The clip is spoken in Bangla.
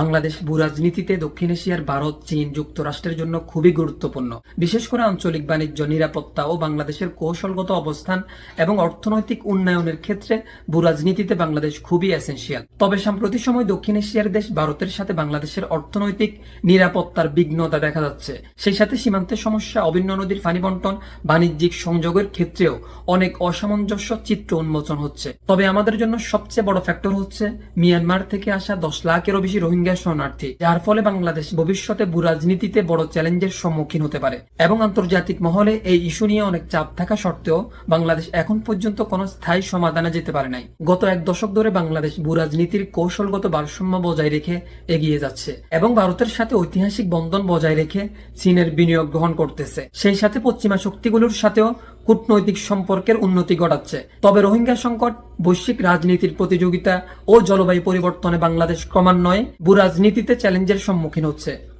বাংলাদেশ ভূরাজনীতিতে দক্ষিণ এশিয়ার ভারত, চীন যুক্তরাষ্ট্রের জন্য খুবই গুরুত্বপূর্ণ। বিশেষ করে আঞ্চলিক বাণিজ্য, নিরাপত্তা ও বাংলাদেশের কৌশলগত অবস্থান এবং অর্থনৈতিক উন্নয়নের ক্ষেত্রে ভূরাজনীতিতে বাংলাদেশ খুবই এসেনশিয়াল তবে সাম্প্রতিক সময় দক্ষিণ এশিয়ার দেশ ভারতের সাথে বাংলাদেশের অর্থনৈতিক নিরাপত্তার বিঘ্নতা দেখা যাচ্ছে। সেই সাথে সীমান্তের সমস্যা, অভিন্ন নদীর পানি বন্টন, বাণিজ্যিক সংযোগের ক্ষেত্রেও অনেক অসামঞ্জস্য চিত্র উন্মোচন হচ্ছে। তবে আমাদের জন্য সবচেয়ে বড় ফ্যাক্টর হচ্ছে, মিয়ানমার থেকে আসা দশ লাখেরও বেশি রোহিঙ্গা শরণার্থী, যার ফলে বাংলাদেশ ভবিষ্যতে ভূরাজনীতিতে বড় চ্যালেঞ্জের সম্মুখীন হতে পারে। এবং আন্তর্জাতিক মহলে এই ইস্যু নিয়ে অনেক চাপ থাকা সত্ত্বেও বাংলাদেশ এখন পর্যন্ত কোনো স্থায়ী সমাধানে যেতে পারে নাই। গত এক দশক ধরে বাংলাদেশ ভূরাজনীতির কৌশলগত ভারসাম্য বজায় রেখে এগিয়ে যাচ্ছে এবং ভারতের সাথে ঐতিহাসিক বন্ধন বজায় রেখে চীনের বিনিয়োগ গ্রহণ করতেছে। সেই সাথে পশ্চিমা শক্তিগুলোর সাথেও কূটনৈতিক সম্পর্কের উন্নতি ঘটাচ্ছে। তবে রোহিঙ্গা সংকট, বৈশ্বিক রাজনীতির প্রতিযোগিতা ও জলবায়ু পরিবর্তনে বাংলাদেশ ক্রমান্বয়ে ভূরাজনীতিতে চ্যালেঞ্জের সম্মুখীন হচ্ছে।